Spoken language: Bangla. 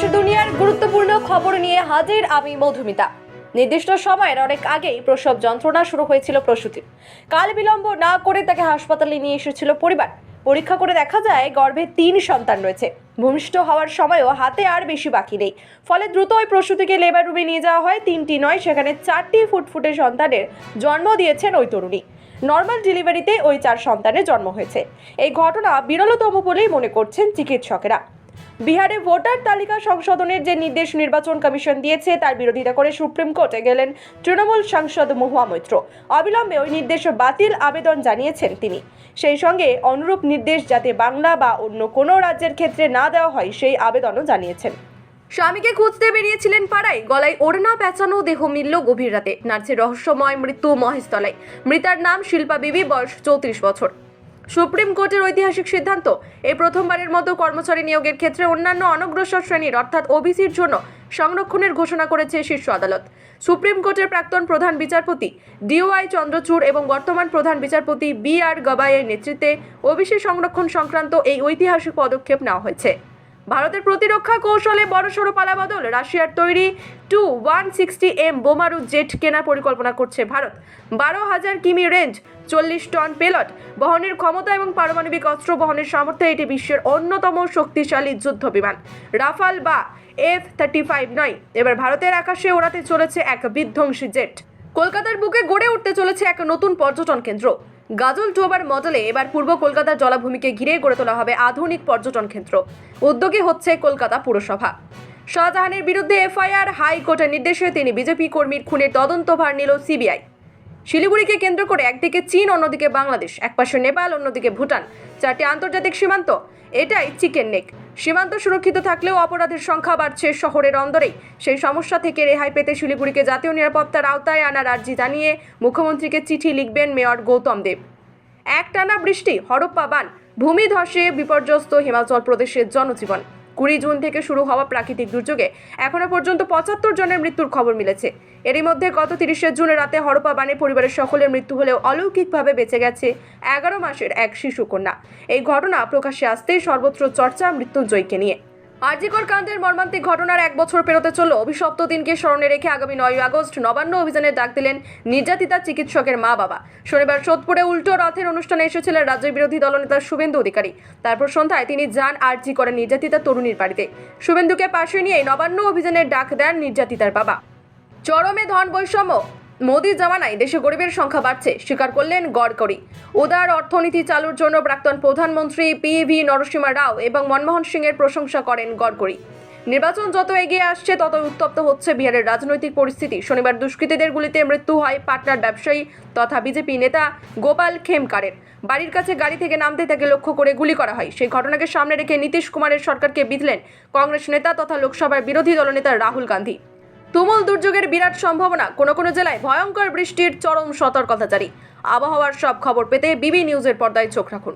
দেশ দুনিয়ার গুরুত্বপূর্ণ খবর নিয়ে হাজির আমি মধুমিতা। নির্দিষ্ট সময়ের অনেক আগেই প্রসব যন্ত্রণা শুরু হয়েছিল প্রসূতির। কাল বিলম্ব না করে তাকে হাসপাতালে নিয়ে এসেছিল পরিবার। পরীক্ষা করে দেখা যায়, গর্ভে তিন সন্তান রয়েছে। ভূমিষ্ঠ হওয়ার সময়ও হাতে আর বেশি বাকি নেই। ফলে দ্রুত ওই প্রসূতিকে লেবার রুমে নিয়ে যাওয়া হয়। তিনটি নয়, সেখানে চারটি ফুটফুটে সন্তানের জন্ম দিয়েছেন ওই তরুণী। নর্মাল ডেলিভারিতে ওই চার সন্তানের জন্ম হয়েছে। এই ঘটনা বিরলতম বলেই মনে করছেন চিকিৎসকেরা। বিহারে ভোটার তালিকা সংশোধনের যে নির্দেশ নির্বাচন কমিশন দিয়েছে, তার বিরোধিতা করে সুপ্রিম কোর্টে গেলেন তৃণমূল সাংসদ মহুয়া মৈত্র। অবিলম্বে ওই নির্দেশ বাতিল আবেদন জানিয়েছেন তিনি। সেই সঙ্গে অনুরূপ নির্দেশ যাতে বাংলা বা অন্য কোনো রাজ্যের ক্ষেত্রে না দেওয়া হয়, সেই আবেদনও জানিয়েছেন। স্বামীকে খুঁজতে বেরিয়েছিলেন পাড়ায়, গলায় ওড়না পেঁচানো দেহ মিলল গভীর রাতে। নার্সের রহস্যময় মৃত্যু মহেশতলায়। মৃতার নাম শিল্পা বিবি, বয়স চৌত্রিশ বছর। সুপ্রিম কোর্টের ঐতিহাসিক সিদ্ধান্ত। এই প্রথমবারের মতো কর্মচারী নিয়োগের ক্ষেত্রে অন্যান্য অনগ্রসর শ্রেণির, অর্থাৎ ওবিসির জন্য সংরক্ষণের ঘোষণা করেছে শীর্ষ আদালত। সুপ্রিম কোর্টের প্রাক্তন প্রধান বিচারপতি ডিওয়াই চন্দ্রচূড় এবং বর্তমান প্রধান বিচারপতি বি আর গবাইয়ের নেতৃত্বে ওবিসি সংরক্ষণ সংক্রান্ত এই ঐতিহাসিক পদক্ষেপ নেওয়া হয়েছে। ভারতের প্রতিরক্ষা কৌশলে বড়সড় পালাবদল, রাশিয়ার তৈরি টু ওয়ান সিক্সটি এম বোমারু জেট কেনার পরিকল্পনা করছে ভারত। বারো হাজার কিমি রেঞ্জ, চল্লিশ টন পেলট, বহনের ক্ষমতা এবং পারমাণবিক অস্ত্র বহনের সামর্থ্যে এটি বিশ্বের অন্যতম শক্তিশালী যুদ্ধ বিমান। রাফাল বা এফ থার্টি ফাইভ নয়। এবার ভারতের আকাশে ওড়াতে চলেছে এক বিধ্বংসী জেট। কলকাতার বুকে গড়ে উঠতে চলেছে এক নতুন পর্যটন কেন্দ্র। গাজল টোবার মডেলে এবার পূর্ব কলকাতার জলাভূমিকে ঘিরে গড়ে তোলা হবে আধুনিক পর্যটন ক্ষেত্র। উদ্যোগে হচ্ছে কলকাতা পুরসভা। শাহজাহানের বিরুদ্ধে এফআইআর, হাইকোর্টের নির্দেশে তিনি বিজেপি কর্মীর খুনের তদন্তভার নিল সিবিআই। শিলিগুড়িকে কেন্দ্র করে একদিকে চীন, অন্যদিকে বাংলাদেশ। একপাশে নেপাল, অন্যদিকে ভুটান। চারটি আন্তর্জাতিক সীমান্ত। এটাই চিকেন নেক। সীমান্ত সুরক্ষিত থাকলেও অপরাধের সংখ্যা বাড়ছে শহরের অন্দরেই। সেই সমস্যা থেকে রেহাই পেতে শিলিগুড়িকে জাতীয় নিরাপত্তার আওতায় আনার আর্জি জানিয়ে মুখ্যমন্ত্রীকে চিঠি লিখবেন মেয়র গৌতম দেব। একটানা বৃষ্টি, হরপ্পা বান। ভূমি ধসে বিপর্যস্ত হিমাচল প্রদেশের জনজীবন। কুড়ি জুন থেকে শুরু হওয়া প্রাকৃতিক দুর্যোগে এখনও পর্যন্ত পঁচাত্তর জনের মৃত্যুর খবর মিলেছে। এরই মধ্যে গত তিরিশে জুনে রাতে হরপা বানে পরিবারের সকলের মৃত্যু হলেও অলৌকিকভাবে বেঁচে গেছে এগারো মাসের এক শিশু কন্যা এই ঘটনা প্রকাশ্যে আসতেই সর্বত্র চর্চা, মৃত্যুঞ্জয়কে নিয়ে। আরজিকর কাণ্ডের মর্মান্তিক ঘটনার এক বছর পেরোতে চলল। অভিশপ্ত দিনকে স্মরণে রেখে আগামী নয় আগস্ট নবান্ন অভিযানের ডাক দিলেন নির্যাতিতা চিকিৎসকের মা বাবা। শনিবার সোদপুরে উল্টো রথের অনুষ্ঠানে এসেছিলেন রাজ্যের বিরোধী দলনেতা শুভেন্দু অধিকারী। তারপর সন্ধ্যায় তিনি যান আরজি করেন নির্যাতিতা তরুণীর বাড়িতে। শুভেন্দুকে পাশে নিয়ে নবান্ন অভিযানের ডাক দেন নির্যাতিতার বাবা। চরমে ধন বৈষম্য মোদী জামানায় দেশে গরিবের সংখ্যা বাড়ছে, স্বীকার করলেন গডকরি। উদার অর্থনীতি চালুর জন্য প্রাক্তন প্রধানমন্ত্রী পি ভি নরসিমা রাও এবং মনমোহন সিংয়ের প্রশংসা করেন গডকরি। নির্বাচন যত এগিয়ে আসছে তত উত্তপ্ত হচ্ছে বিহারের রাজনৈতিক পরিস্থিতি। শনিবার দুষ্কৃতীদের গুলিতে মৃত্যু হয় পাটনার ব্যবসায়ী তথা বিজেপি নেতা গোপাল খেমকারের। বাড়ির কাছে গাড়ি থেকে নামতে তাকে লক্ষ্য করে গুলি করা হয়। সেই ঘটনাকে সামনে রেখে নীতিশ কুমারের সরকারকে বিধলেন কংগ্রেস নেতা তথা লোকসভার বিরোধী দলনেতা রাহুল গান্ধী। তুমুল দুর্যোগের বিরাট সম্ভাবনা। কোনো কোনো জেলায় ভয়ঙ্কর বৃষ্টির চরম সতর্কতা জারি। আবহাওয়ার সব খবর পেতে বিবি নিউজের পর্দায় চোখ রাখুন।